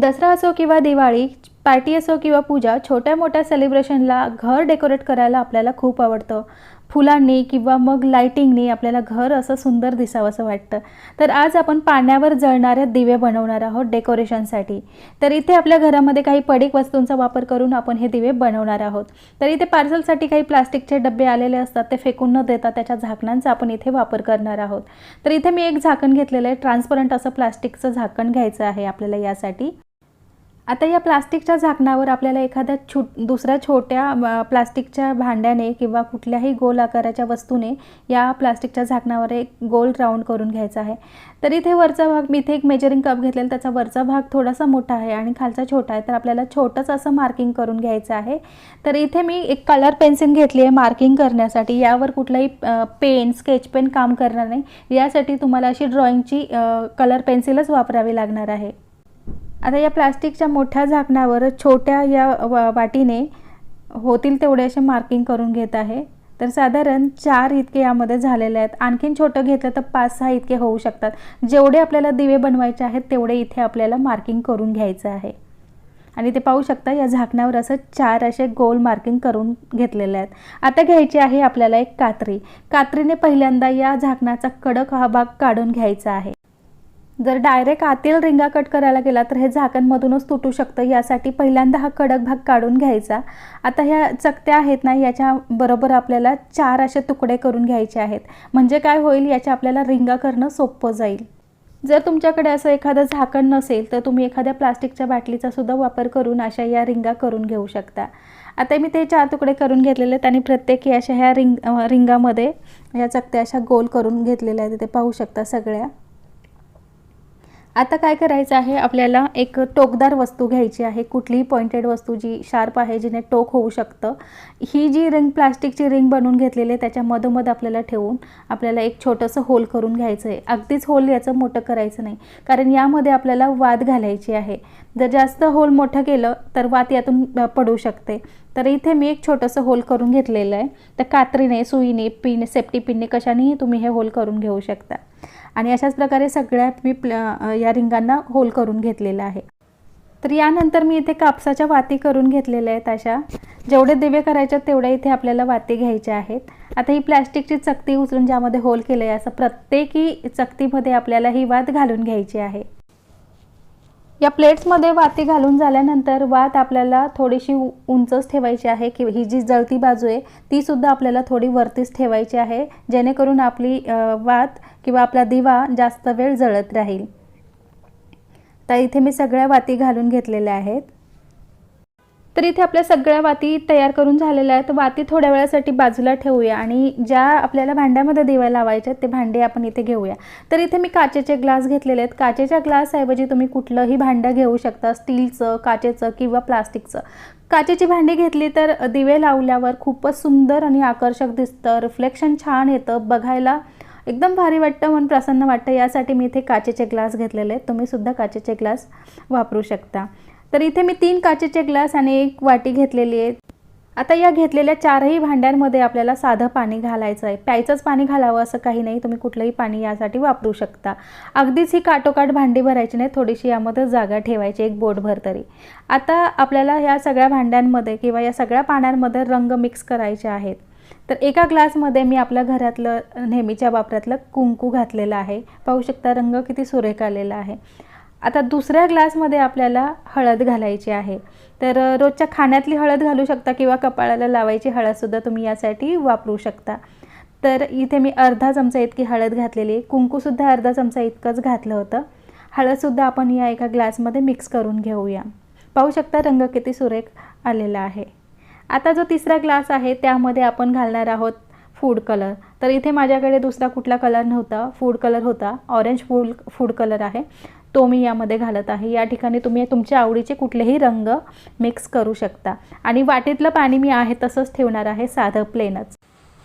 दसरा असो किंवा दिवाळी पार्टी असो किंवा पूजा छोट्या मोठ्या सेलिब्रेशनला घर डेकोरेट करायला आपल्याला खूप आवडतं. फुलांनी किंवा मग लाईटिंगनी आपल्याला घर असं सुंदर दिसावं असं वाटतं. तर आज आपण पाण्यावर जळणारे दिवे बनवणार आहोत डेकोरेशनसाठी तर इथे आपल्या घरामध्ये काही पडीक वस्तूंचा वापर करून आपण हे दिवे बनवणार आहोत. तर इथे पार्सलसाठी काही प्लास्टिकचे डबे आलेले असतात ते फेकून न देता त्याच्या झाकणांचा आपण इथे वापर करणार आहोत. तर इथे मी एक झाकण घेतलेलं आहे ट्रान्सपरंट असं प्लास्टिकचं झाकण घ्यायचं आहे आपल्याला यासाठी. आता या प्लास्टिकच्या झाकणावर आपल्याला एखाद्या छो दुसऱ्या छोट्या प्लास्टिकच्या भांड्याने किंवा कुठल्याही गोल आकाराच्या वस्तूने या प्लास्टिकच्या झाकणावर एक गोल राऊंड करून घ्यायचा आहे. तर इथे वरचा भाग मी इथे एक मेजरिंग कप घेतलेला त्याचा वरचा भाग थोडासा मोठा आहे आणि खालचा छोटा आहे. तर आपल्याला छोटंच असं मार्किंग करून घ्यायचं आहे. तर इथे मी एक कलर पेन्सिल घेतली आहे मार्किंग करण्यासाठी. यावर कुठलाही पेन स्केच पेन काम करणार नाही. यासाठी तुम्हाला अशी ड्रॉइंगची कलर पेन्सिलच वापरावी लागणार आहे. आता या प्लास्टिकच्या मोठ्या झाकणावर छोट्या या वा- वाटीने होतील तेवढे असे मार्किंग करून घेत आहे. तर साधारण चार इतके यामध्ये झालेले आहेत. आणखीन छोटं घेतलं तर पाच सहा इतके होऊ शकतात. जेवढे आपल्याला दिवे बनवायचे आहेत तेवढे इथे आपल्याला मार्किंग करून घ्यायचं आहे. आणि ते पाहू शकता या झाकणावर असं चार असे गोल मार्किंग करून घेतलेले आहेत. आता घ्यायची आहे आपल्याला एक कात्री. कात्रीने पहिल्यांदा या झाकणाचा कडक हा भाग काढून घ्यायचा आहे. जर डायरेक्ट आतील रिंगा कट करायला गेला तर हे झाकणमधूनच तुटू शकतं. यासाठी पहिल्यांदा हा कडक भाग काढून घ्यायचा. आता ह्या चकत्या आहेत ना याच्या बरोबर आपल्याला चार असे तुकडे करून घ्यायचे आहेत. म्हणजे काय होईल याच्या आपल्याला रिंगा करणं सोपं जाईल. जर तुमच्याकडे असं एखादं झाकण नसेल तर तुम्ही एखाद्या प्लास्टिकच्या बाटलीचा सुद्धा वापर करून अशा या रिंगा करून घेऊ शकता. आता मी ते चार तुकडे करून घेतलेले आहेत आणि प्रत्येकी अशा ह्या रिंग रिंगामध्ये या चकत्या अशा गोल करून घेतलेल्या आहेत. ते पाहू शकता सगळ्या. आता काय करायचं आहे? आपल्याला एक टोकदार वस्तू घ्यायची आहे. कुठलीही पॉइंटेड वस्तू जी शार्प आहे जिने टोक होऊ शकतं. ही जी रिंग प्लास्टिकची रिंग बनवून घेतलेली आहे त्याच्या मधोमध आपल्याला ठेवून आपल्याला एक छोटंसं होल करून घ्यायचं आहे अगदीच होल याचं मोठं करायचं नाही. कारण यामध्ये आपल्याला वाद घालायची आहे. जर जास्त होल मोठं केलं तर वात यातून पडू शकते. तर इथे मी एक छोटंसं होल करून घेतलेलं आहे. तर कात्रीने सुईने पिन सेफ्टी पिनने कशानेही तुम्ही हे होल करून घेऊ शकता. आणि अशाच प्रकारे सगळ्या मी प्ल या रिंगांना होल करून घेतलेलं आहे. तर यानंतर मी इथे कापसाच्या वाती करून घेतलेल्या आहेत अशा. जेवढे दिवे करायच्या तेवढ्या इथे आपल्याला वाती घ्यायच्या आहेत. आता ही प्लॅस्टिकची चकती उचलून ज्यामध्ये होल केलं आहे असं प्रत्येकी चकतीमध्ये आपल्याला ही वात घालून घ्यायची आहे. या प्लेट्समध्ये वाती घालून झाल्यानंतर वात आपल्याला थोडीशी उंचच ठेवायची आहे की ही जी जळती बाजू आहे तीसुद्धा आपल्याला थोडी वरतीच ठेवायची आहे जेणेकरून आपली वात किंवा आपला दिवा जास्त वेळ जळत राहील. तर इथे मी सगळ्या वाती घालून घेतलेल्या आहेत. तर इथे आपल्या सगळ्या वाती तयार करून झालेल्या आहेत. वाती थोड्या वेळासाठी बाजूला ठेवूया आणि ज्या आपल्याला भांड्यामध्ये दिवे लावायच्या आहेत ते भांडे आपण इथे घेऊया. तर इथे मी काचेचे ग्लास घेतलेले आहेत. काचेच्या ग्लासऐवजी तुम्ही कुठलंही भांडं घेऊ शकता. स्टीलचं काचेचं किंवा प्लास्टिकचं. काचेची भांडी घेतली तर दिवे लावल्यावर खूपच सुंदर आणि आकर्षक दिसतं. रिफ्लेक्शन छान येतं. बघायला एकदम भारी वाटतं मन प्रसन्न वाटतं. यासाठी मी इथे काचेचे ग्लास घेतलेले आहेत. तुम्ही सुद्धा काचेचे ग्लास वापरू शकता. तर इथे मी तीन काचेचे ग्लास आणि एक वाटी घेतलेली आहे. आता या घेतलेल्या चारही भांड्यांमध्ये आपल्याला साधं पाणी घालायचं आहे. प्यायचंच पाणी घालावं असं काही नाही. तुम्ही कुठलंही पाणी यासाठी वापरू शकता. अगदीच ही काटोकाट भांडी भरायची नाही. थोडीशी यामध्ये जागा ठेवायची एक बोटभर तरी. आता आपल्याला या सगळ्या भांड्यांमध्ये किंवा या सगळ्या पाण्यामध्ये रंग मिक्स करायचे आहेत. तर एका ग्लासमध्ये मी आपल्या घरातलं नेहमीच्या वापरातलं कुंकू घातलेलं आहे. पाहू शकता रंग किती सुरेख आलेला आहे. आता दुसऱ्या ग्लासमध्ये आपल्याला हळद घालायची आहे. तर रोजच्या खाण्यातली हळद घालू शकता किंवा कपाळाला लावायची हळदसुद्धा तुम्ही यासाठी वापरू शकता. तर इथे मी अर्धा चमचा इतकी हळद घातलेली आहे. कुंकूसुद्धा अर्धा चमचा इतकंच घातलं होतं. हळदसुद्धा आपण या एका ग्लासमध्ये मिक्स करून घेऊया. पाहू शकता रंग किती सुरेख आलेला आहे. आता जो तिसरा ग्लास आहे त्यामध्ये आपण घालणार आहोत फूड कलर. तर इथे माझ्याकडे दुसरा कुठला कलर नव्हता. फूड कलर होता. ऑरेंज फूड फूड कलर आहे. तो मी यामध्ये घालत आहे. या ठिकाणी तुम्ही तुमच्या आवडीचे कुठलेही रंग मिक्स करू शकता. आणि वाटीतलं पाणी मी आहे तसंच ठेवणार आहे साधं प्लेनच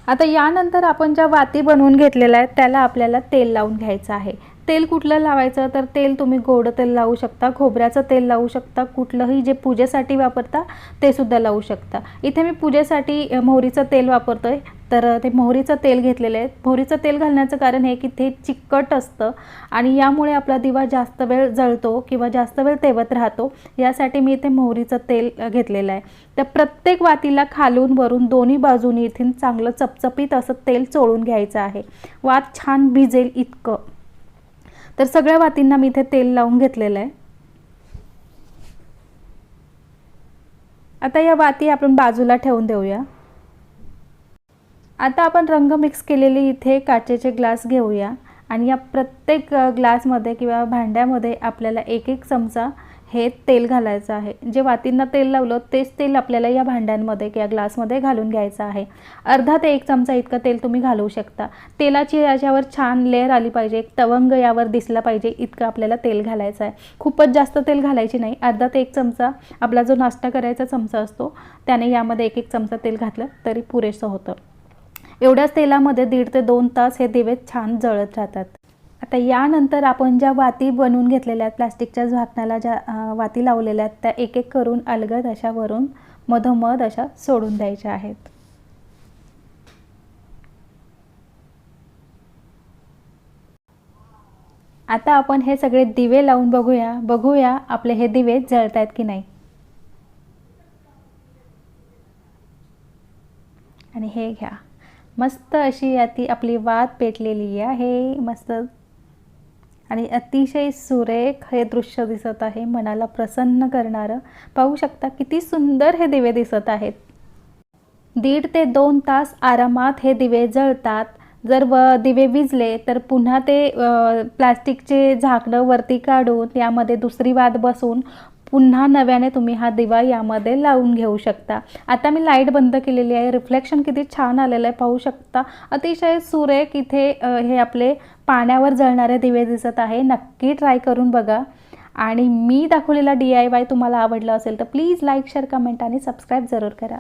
आता यानंतर आपण ज्या वाती बनवून घेतलेल्या आहेत त्याला आपल्याला तेल लावून घ्यायचं आहे. तेल कुठलं लावायचं? तर तेल तुम्ही गोड तेल लावू शकता खोबऱ्याचं तेल लावू शकता कुठलंही जे पूजेसाठी वापरता ते सुद्धा लावू शकता. इथे मी पूजेसाठी मोहरीचं तेल वापरतोय. तर ते मोहरीचं तेल घेतलेलं आहे. मोहरीचं तेल घालण्याचं कारण हे की ते चिकट असतं आणि यामुळे आपला दिवा जास्त वेळ जळतो किंवा जास्त वेळ तेवत राहतो. यासाठी मी इथे मोहरीचं तेल घेतलेलं आहे. तर प्रत्येक वातीला खालून वरून दोन्ही बाजूनी इथून चांगलं चपचपीत असं तेल चोळून घ्यायचं आहे. वात छान भिजेल इतकं. तर सगळ्या वातींना मी इथे तेल लावून घेतलेलं आहे. आता या वाती आपण बाजूला ठेवून देऊया. आता आपण रंग मिक्स केलेले इथे काचेचे ग्लास घेऊया. आणि या प्रत्येक ग्लासमध्ये किंवा भांड्यामध्ये आपल्याला एक एक चमचा हे तेल घालायचं आहे. जे वातींना तेल लावलं तेच तेल आपल्याला या भांड्यांमध्ये किंवा ग्लासमध्ये घालून घ्यायचं आहे. अर्धा ते एक चमचा इतकं तेल तुम्ही घालू शकता. तेलाची याच्यावर छान लेअर आली पाहिजे. एक तवंग यावर दिसला पाहिजे इतकं आपल्याला तेल घालायचं आहे. खूपच जास्त तेल घालायची नाही. अर्धा ते एक चमचा आपला जो नाश्ता करायचा चमचा असतो त्याने यामध्ये एक एक चमचा तेल घातलं तरी पुरेसं होतं. एवढ्याच तेलामध्ये दीड ते दोन तास हे दिवे छान जळत राहतात. आता यानंतर आपण ज्या वाती बनवून घेतलेल्या आहेत प्लास्टिकच्या झाकणाला ज्या वाती लावलेल्या आहेत त्या एक एक करून अलगद अशा वरून मधोमध अशा सोडून द्यायच्या आहेत. आता आपण हे सगळे दिवे लावून बघूया बघूया आपले हे दिवे जळत आहेत की नाही. आणि हे घ्या. मस्त अशी ती आपली वात पेटलेली आहे मस्त. आणि अतिशय सुरेख हे दृश्य दिसत आहे मनाला प्रसन्न करणारं. पाहू शकता किती सुंदर हे दिवे दिसत आहेत. दीड ते दोन तास आरामात हे दिवे जळतात. जर व दिवे विजले तर पुन्हा ते प्लास्टिकचे झाकणं वरती काढून यामध्ये दुसरी वाद बसून पुन्हा नव्याने तुम्ही हा दिवा यामध्ये लावून घेऊ शकता. आता मी लाइट बंद केलेली आहे. रिफ्लेक्शन किती छान आलेलं आहे. पाहू शकता. अतिशय सुरेख इथे हे आपले पाण्यावर जळणारे दिवे दिसत आहे. नक्की ट्राय करून बघा. आणि मी दाखवलेला डी आय वाय तुम्हाला आवडला असेल तर प्लीज लाईक शेअर कमेंट आणि सबस्क्राईब जरूर करा.